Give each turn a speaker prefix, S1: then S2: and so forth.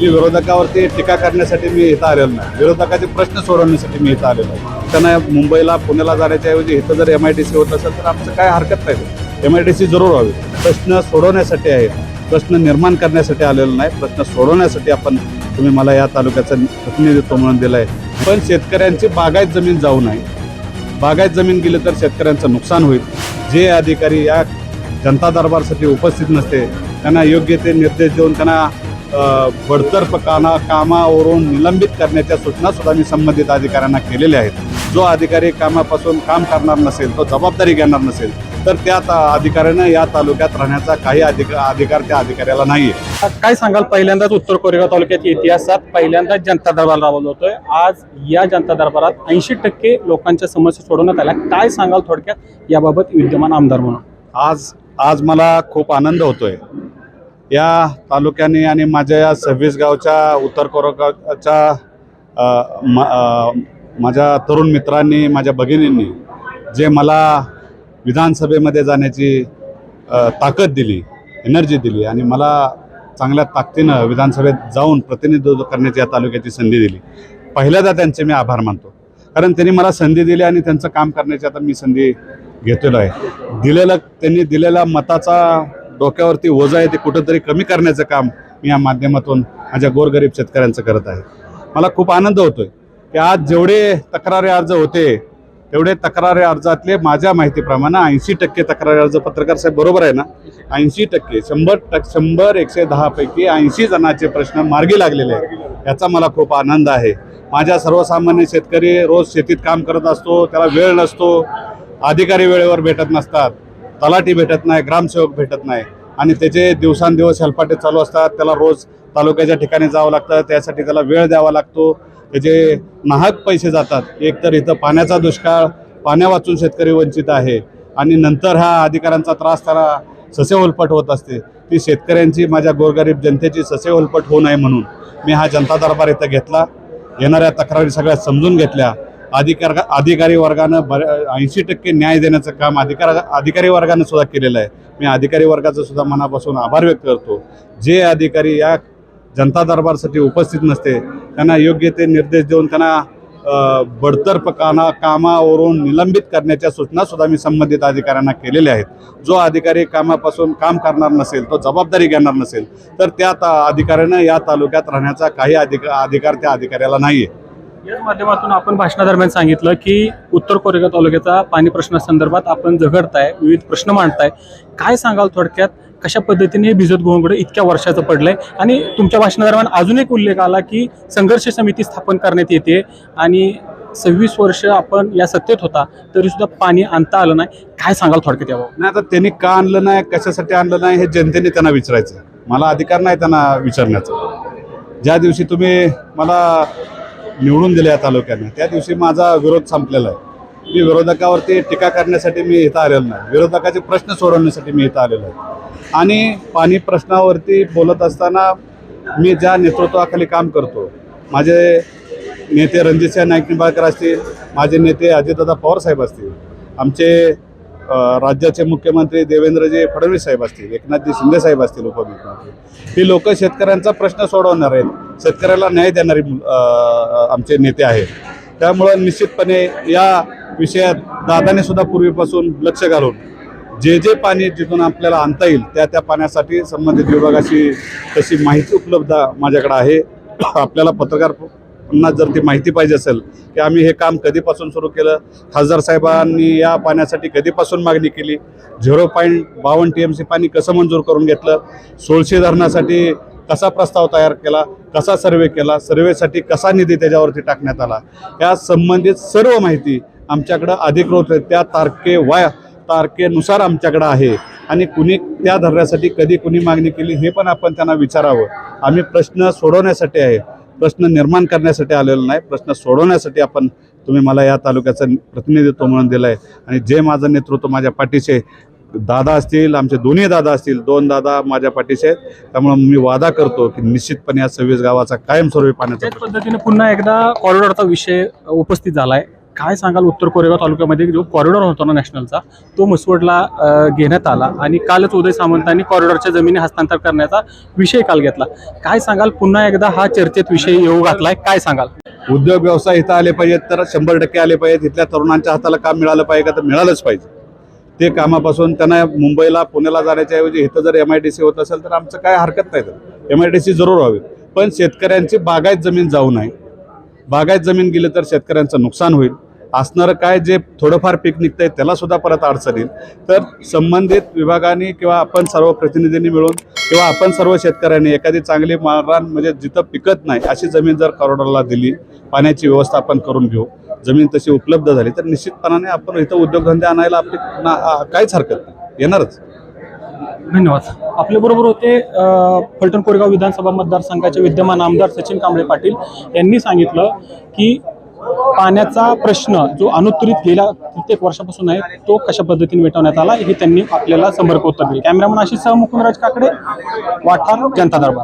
S1: मी विरोधकावरती टीका करण्यासाठी मी इथं आलेलो नाही. विरोधकाचे प्रश्न सोडवण्यासाठी मी इथं आलेलो आहे. त्यांना मुंबईला पुण्याला जाण्याच्या ऐवजी इथं जर एम आय डी सी होत असेल तर आमचं काय हरकत नाही. एम आय डी सी जरूर व्हावी. प्रश्न सोडवण्यासाठी आहे. प्रश्न निर्माण करण्यासाठी आलेलो नाही. प्रश्न सोडवण्यासाठी आपण तुम्ही मला या तालुक्याचं प्रतिनिधित्व म्हणून दिलं आहे पण शेतकऱ्यांची बागायत जमीन जाऊ नये. बागायत जमीन गेली तर शेतकऱ्यांचं नुकसान होईल. जे अधिकारी या जनता दरबारसाठी उपस्थित नसते त्यांना योग्य ते निर्देश देऊन त्यांना बडतर्फ काना कामावरून निलंबित करण्याच्या सूचना सुद्धा मी संबंधित अधिकाऱ्यांना केलेल्या आहेत. जो अधिकारी कामापासून काम करणार नसेल तो जबाबदारी घेणार नसेल तर त्या अधिकाऱ्यानं या तालुक्यात राहण्याचा काही अधिक अधिकार त्या अधिकाऱ्याला नाही आहे
S2: काय सांगाल पहिल्यांदाच उत्तर कोरेगाव तालुक्याच्या इतिहासात पहिल्यांदाच जनता दरबार राबवला होतोय. आज या जनता दरबारात ऐंशी टक्के लोकांच्या समस्या सोडवण्यात आल्या. काय सांगाल थोडक्यात? याबाबत विद्यमान आमदार म्हणून.
S1: आज आज मला खूप आनंद होतोय. या तालुक्याने आणि माझ्या या सव्वीस गावच्या उत्तर कोरोगावच्या म- माझ्या तरुण मित्रांनी माझ्या भगिनींनी जे मला विधानसभेमध्ये जाण्याची ताकद दिली एनर्जी दिली आणि मला चांगल्या ताकदीनं विधानसभेत जाऊन प्रतिनिधित्व करण्याची या तालुक्याची संधी दिली. पहिल्यांदा त्यांचे मी आभार मानतो. कारण त्यांनी मला संधी दिली आणि त्यांचं काम करण्याची आता मी संधी घेतलेलो आहे. दिलेलं त्यांनी दिलेल्या मताचा डोक्यावरती ओझं आहे ते कुठंतरी कमी करण्याचं काम मी या माध्यमातून माझ्या गोरगरीब शेतकऱ्यांचं करत आहे. मला खूप आनंद होतोय की आज जेवढे तक्रारी अर्ज होते तेवढे तक्रारी अर्जातले माझ्या माहितीप्रमाणे ऐंशी टक्के तक्रारी अर्ज पत्रकार साहेब बरोबर आहे ना? ऐंशी टक्के शंभर टक् शंभर एकशे दहापैकी ऐंशी जणांचे प्रश्न मार्गी लागलेले आहेत. याचा मला खूप आनंद आहे. माझ्या सर्वसामान्य शेतकरी रोज शेतीत काम करत असतो त्याला वेळ नसतो अधिकारी वेळेवर भेटत नसतात. तलाठी भेटत नाही ग्रामसेवक भेटत नाही. आणि त्याचे दिवसांदिवस हेलपाटे चालू असतात त्याला रोज तालुक्याच्या ठिकाणी जावं लागतं त्यासाठी त्याला वेळ द्यावा लागतो. त्याचे नाहक पैसे जातात एकतर इथं पाण्याचा दुष्काळ पाण्या वाचून शेतकरी वंचित आहे. आणि नंतर हा अधिकाऱ्यांचा त्रास त्याला ससेहोलपट होत असते. ती शेतकऱ्यांची माझ्या गोरगरीब जनतेची ससेहोलपट होऊ नये म्हणून मी हा जनता दरबार इथं घेतला. येणाऱ्या तक्रारी सगळ्या समजून घेतल्या. अधिकार अधिकारी वर्गानं बर ऐंशी टक्के न्याय देण्याचं काम अधिकार अधिकारी वर्गानं सुद्धा केलेलं आहे. मी अधिकारी वर्गाचं सुद्धा मनापासून आभार व्यक्त करतो. जे अधिकारी या जनता दरबारसाठी उपस्थित नसते त्यांना योग्य ते निर्देश देऊन त्यांना अ, बडतर्फ काना कामावरून निलंबित करण्याच्या सूचनासुद्धा मी संबंधित अधिकाऱ्यांना केलेल्या आहेत. जो अधिकारी कामापासून काम करणार नसेल तो जबाबदारी घेणार नसेल तर त्या ता- अधिकाऱ्यानं या तालुक्यात राहण्याचा काही अधिक अधिकार त्या अधिकाऱ्याला नाही आहे
S2: याच माध्यमातून आपण भाषणादरम्यान सांगितलं की उत्तर कोरेगाव तालुक्याचा पाणी प्रश्नासंदर्भात आपण झगडताय विविध प्रश्न मांडताय. काय सांगाल थोडक्यात? कशा पद्धतीने हे भिजत गोंगड इतक्या वर्षाचं पडलंय? आणि तुमच्या भाषणादरम्यान अजून एक उल्लेख आला की संघर्ष समिती स्थापन करण्यात येते आणि सव्वीस वर्ष आपण या सत्तेत होता तरी सुद्धा पाणी आणता आलं नाही. काय सांगाल थोडक्यात यावं
S1: नाही आता त्यांनी का आणलं नाही कशासाठी आणलं नाही हे जनतेने त्यांना विचारायचं. आहे. मला अधिकार नाही त्यांना विचारण्याचा. ज्या दिवशी तुम्ही मला निवडून दिले या तालुक्यानं. त्या दिवशी माझा विरोध संपलेला आहे. मी विरोधकावरती टीका करण्यासाठी मी इथं आलेलो नाही. विरोधकाचे प्रश्न सोडवण्यासाठी मी इथं आलेलो आहे. आणि पाणी प्रश्नावरती बोलत असताना मी ज्या नेतृत्वाखाली काम करतो माझे नेते रणजितसिंह नाईक निंबाळकर असतील माझे नेते अजितदादा पवार साहेब असतील आमचे राज्याचे मुख्यमंत्री देवेंद्रजी फडणवीस साहेब असतील एकनाथजी शिंदे साहेब असतील उपमुख्यमंत्री. ही लोक शेतकऱ्यांचा प्रश्न सोडवणार आहेत. शेतकऱ्याला न्याय देणारी आमचे नेते आहेत. त्यामुळं निश्चितपणे या विषयात दादाने सुद्धा पूर्वीपासून लक्ष घालून जे जे पाणी जिथून आपल्याला आणता येईल त्या त्या पाण्यासाठी संबंधित विभागाशी तशी माहिती उपलब्ध माझ्याकडे आहे. आपल्याला पत्रकार पुन्हा जर ती माहिती पाहिजे असेल की आम्ही हे काम कधीपासून सुरू केलं खासदार साहेबांनी या पाण्यासाठी कधीपासून मागणी केली झिरो पॉईंट बावन्न टी एम सी पाणी कसं मंजूर करून घेतलं सोळशे धरणासाठी कसा प्रस्ताव तयार केला कसा सर्वे केला सर्वेसाठी कसा निधी त्याच्यावरती टाकण्यात आला या संबंधित सर्व माहिती आमच्याकडं अधिकृत त्या तारखे वाय तारखेनुसार आमच्याकडं आहे आणि कुणी त्या धरण्यासाठी कधी कुणी मागणी केली हे पण आपण त्यांना विचारावं. आम्ही प्रश्न सोडवण्यासाठी आहे. प्रश्न निर्माण करण्यासाठी आलेलो नाही. प्रश्न सोडवण्यासाठी आपण तुम्ही मला या तालुक्याचं प्रतिनिधित्व म्हणून दिलं आहे आणि जे माझं नेतृत्व माझ्या पाठीशी आहे, दादा असतील आमचे दोन्ही दादा असतील दोन दादा माझ्या पाठीशी आहेत. त्यामुळं मी वादा करतो की निश्चितपणे या सव्वीस गावाचा कायमस्वरूपी पाण्याचा
S2: पद्धतीने पुन्हा एकदा कॉरिडॉरचा विषय उपस्थित झाला आहे काय सांगाल उत्तर कोरेगाव तालुक्यामध्ये? जो कॉरिडॉर होता ना नॅशनलचा तो मुसवडला घेण्यात आला आणि कालच उदय सामंतांनी कॉरिडॉरच्या जमिनी हस्तांतर करण्याचा विषय काल घेतला. काय सांगाल? पुन्हा एकदा हा चर्चेत विषय येऊ घातलाय. काय सांगाल?
S1: उद्योग व्यवसाय इथं आले पाहिजेत तर शंभर टक्के आले पाहिजेत. इथल्या तरुणांच्या हाताला काम मिळालं पाहिजे का? तर मिळालंच पाहिजे. ते कामापासून त्यांना मुंबईला पुण्याला जाण्याच्या ऐवजी इथं जर एम आय डी सी होत असेल तर आमचं काय हरकत नाही. तर एम आय डी सी जरूर व्हावी. पण शेतकऱ्यांची बागायत जमीन जाऊ नये. बागायत जमीन गेली तर शेतकऱ्यांचं नुकसान होईल. असणारं काय जे थोडंफार पीक निघतंय त्याला सुद्धा परत अडचण येईल. तर संबंधित विभागाने किंवा आपण सर्व प्रतिनिधींनी मिळून किंवा आपण सर्व शेतकऱ्यांनी एखादी चांगली मारान म्हणजे जिथं पिकत नाही अशी जमीन जर करोडरला दिली पाण्याची व्यवस्था आपण करून घेऊ जमीन तशी उपलब्ध झाली तर निश्चितपणाने आपण इथं उद्योगधंदे आणायला आपली ना काहीच हरकत नाही. येणारच.
S2: धन्यवाद. आपल्याबरोबर होते फलटण कोरेगाव विधानसभा मतदारसंघाचे विद्यमान आमदार सचिन कांबळे पाटील. यांनी सांगितलं की पाण्याचा प्रश्न जो अनुत्तरित गेल्या कित्येक वर्षापासून आहे तो कशा पद्धतीने मिटवण्यात आला हे त्यांनी आपल्याला संपर्क उत्तर दिले कॅमेरामन आशिष सह मुकुंदराज काकडे वाठार जनता दरबार.